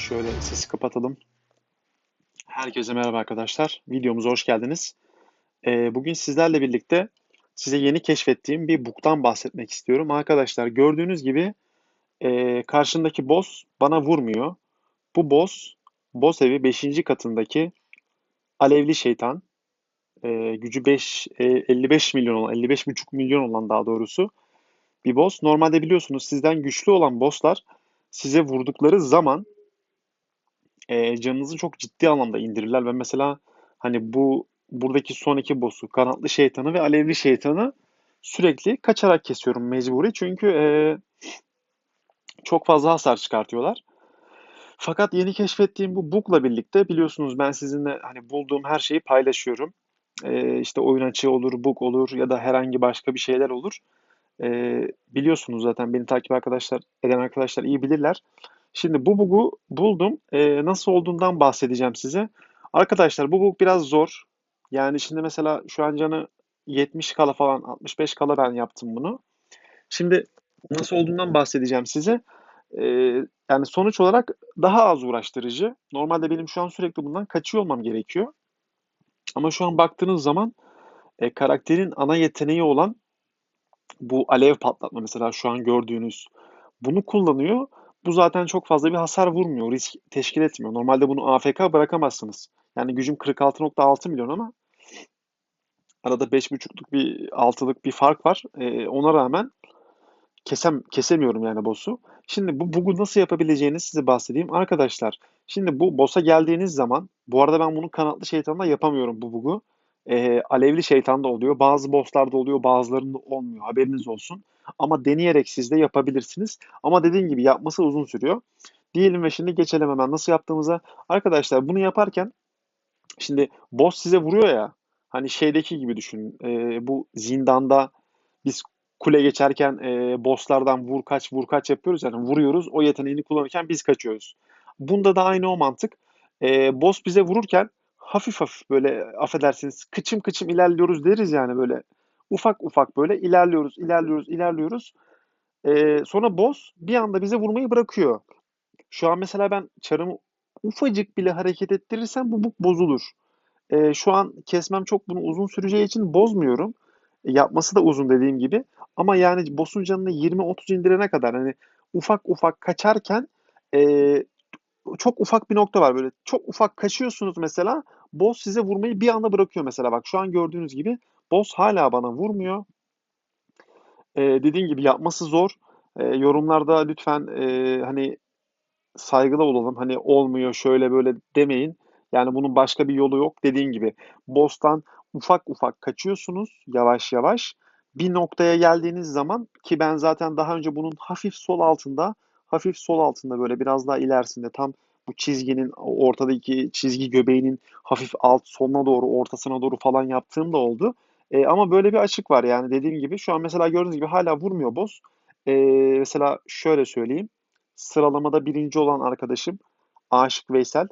Şöyle sesi kapatalım. Herkese merhaba arkadaşlar. Videomuza hoş geldiniz. Ee, bugün sizlerle birlikte size yeni keşfettiğim bir bug'dan bahsetmek istiyorum. Arkadaşlar gördüğünüz gibi e, karşındaki boss bana vurmuyor. Bu boss, boss evi 5. katındaki alevli şeytan. E, gücü 5, e, 55 milyon olan, 55,5 milyon olan daha doğrusu bir boss. Normalde biliyorsunuz sizden güçlü olan bosslar size vurdukları zaman e, canınızı çok ciddi anlamda indirirler ve mesela hani bu buradaki son iki boss'u kanatlı şeytanı ve alevli şeytanı sürekli kaçarak kesiyorum mecburi çünkü e, çok fazla hasar çıkartıyorlar. Fakat yeni keşfettiğim bu bug'la birlikte biliyorsunuz ben sizinle hani bulduğum her şeyi paylaşıyorum. E, işte oyun açığı olur, bug olur ya da herhangi başka bir şeyler olur. E, biliyorsunuz zaten beni takip arkadaşlar eden arkadaşlar iyi bilirler. Şimdi bu bug'u buldum. Ee, nasıl olduğundan bahsedeceğim size. Arkadaşlar bu bug biraz zor. Yani şimdi mesela şu an canı 70 kala falan 65 kala ben yaptım bunu. Şimdi nasıl olduğundan bahsedeceğim size. Ee, yani sonuç olarak daha az uğraştırıcı. Normalde benim şu an sürekli bundan kaçıyor olmam gerekiyor. Ama şu an baktığınız zaman e, karakterin ana yeteneği olan bu alev patlatma mesela şu an gördüğünüz bunu kullanıyor. Bu zaten çok fazla bir hasar vurmuyor, risk teşkil etmiyor. Normalde bunu AFK bırakamazsınız. Yani gücüm 46.6 milyon ama arada 5.5'luk bir 6'lık bir fark var. Ee, ona rağmen kesem kesemiyorum yani boss'u. Şimdi bu bug'u nasıl yapabileceğini size bahsedeyim. Arkadaşlar şimdi bu boss'a geldiğiniz zaman bu arada ben bunu kanatlı şeytanla yapamıyorum bu bug'u. Ee, alevli şeytan da oluyor. Bazı boss'larda oluyor bazılarında olmuyor. Haberiniz olsun. Ama deneyerek siz de yapabilirsiniz. Ama dediğim gibi yapması uzun sürüyor. Diyelim ve şimdi geçelim hemen nasıl yaptığımıza. Arkadaşlar bunu yaparken şimdi boss size vuruyor ya. Hani şeydeki gibi düşünün. E, bu zindanda biz kule geçerken e, bosslardan vur kaç vur kaç yapıyoruz. Yani vuruyoruz. O yeteneğini kullanırken biz kaçıyoruz. Bunda da aynı o mantık. E, boss bize vururken hafif hafif böyle affedersiniz kıçım kıçım ilerliyoruz deriz yani böyle ufak ufak böyle ilerliyoruz, ilerliyoruz, ilerliyoruz. Ee, sonra boss bir anda bize vurmayı bırakıyor. Şu an mesela ben çarımı ufacık bile hareket ettirirsem bu bug bozulur. Ee, şu an kesmem çok bunu uzun süreceği için bozmuyorum. E, yapması da uzun dediğim gibi. Ama yani boss'un canını 20-30 indirene kadar hani ufak ufak kaçarken e, çok ufak bir nokta var böyle. Çok ufak kaçıyorsunuz mesela. Boss size vurmayı bir anda bırakıyor mesela. Bak şu an gördüğünüz gibi Boss hala bana vurmuyor. Ee, dediğim gibi yapması zor. Ee, yorumlarda lütfen e, hani saygılı olalım. Hani olmuyor şöyle böyle demeyin. Yani bunun başka bir yolu yok. Dediğim gibi boss'tan ufak ufak kaçıyorsunuz yavaş yavaş. Bir noktaya geldiğiniz zaman ki ben zaten daha önce bunun hafif sol altında, hafif sol altında böyle biraz daha ilerisinde tam bu çizginin ortadaki çizgi göbeğinin hafif alt sonuna doğru ortasına doğru falan yaptığım da oldu. E, ama böyle bir açık var yani dediğim gibi. Şu an mesela gördüğünüz gibi hala vurmuyor boss. E, mesela şöyle söyleyeyim. Sıralamada birinci olan arkadaşım Aşık Veysel.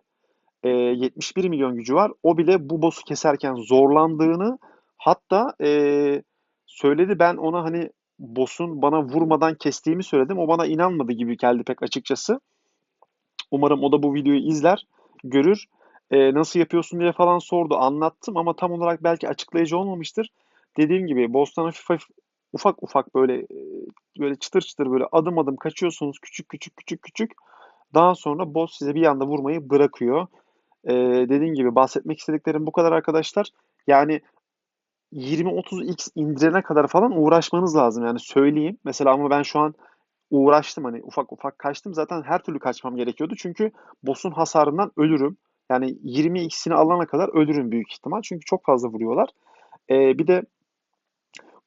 E, 71 milyon gücü var. O bile bu boss'u keserken zorlandığını hatta e, söyledi. Ben ona hani boss'un bana vurmadan kestiğimi söyledim. O bana inanmadı gibi geldi pek açıkçası. Umarım o da bu videoyu izler, görür e, nasıl yapıyorsun diye falan sordu. Anlattım ama tam olarak belki açıklayıcı olmamıştır. Dediğim gibi Bostan hafif hafif ufak ufak böyle böyle çıtır çıtır böyle adım adım kaçıyorsunuz küçük küçük küçük küçük. Daha sonra boss size bir anda vurmayı bırakıyor. Ee, dediğim gibi bahsetmek istediklerim bu kadar arkadaşlar. Yani 20-30x indirene kadar falan uğraşmanız lazım. Yani söyleyeyim. Mesela ama ben şu an uğraştım hani ufak ufak kaçtım. Zaten her türlü kaçmam gerekiyordu. Çünkü boss'un hasarından ölürüm. Yani 20x'ini alana kadar ölürüm büyük ihtimal. Çünkü çok fazla vuruyorlar. Ee, bir de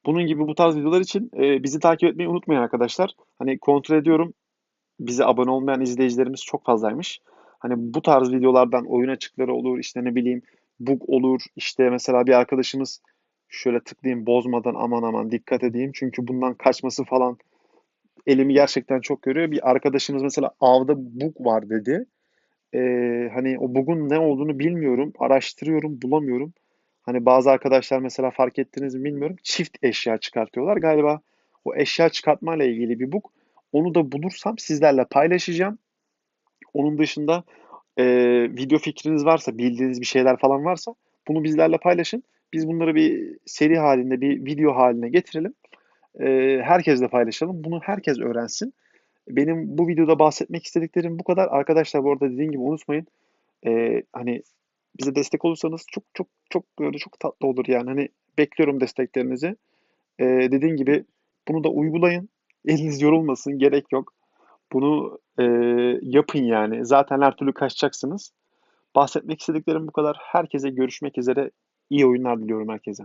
bunun gibi bu tarz videolar için e, bizi takip etmeyi unutmayın arkadaşlar. Hani kontrol ediyorum. Bize abone olmayan izleyicilerimiz çok fazlaymış. Hani bu tarz videolardan oyun açıkları olur, işte ne bileyim bug olur. İşte mesela bir arkadaşımız şöyle tıklayayım bozmadan aman aman dikkat edeyim. Çünkü bundan kaçması falan elimi gerçekten çok görüyor. Bir arkadaşımız mesela avda bug var dedi. Ee, hani o bug'un ne olduğunu bilmiyorum. Araştırıyorum, bulamıyorum. Hani bazı arkadaşlar mesela fark ettiniz mi bilmiyorum. Çift eşya çıkartıyorlar. Galiba o eşya çıkartma ile ilgili bir bug. Onu da bulursam sizlerle paylaşacağım. Onun dışında e, video fikriniz varsa, bildiğiniz bir şeyler falan varsa bunu bizlerle paylaşın. Biz bunları bir seri halinde, bir video haline getirelim. E, herkesle paylaşalım. Bunu herkes öğrensin. Benim bu videoda bahsetmek istediklerim bu kadar. Arkadaşlar bu arada dediğim gibi unutmayın. E, hani bize destek olursanız çok çok çok böyle çok tatlı olur yani. Hani bekliyorum desteklerinizi. E, dediğim gibi bunu da uygulayın. Eliniz yorulmasın, gerek yok. Bunu e, yapın yani. Zaten her türlü kaçacaksınız. Bahsetmek istediklerim bu kadar. Herkese görüşmek üzere. İyi oyunlar diliyorum herkese.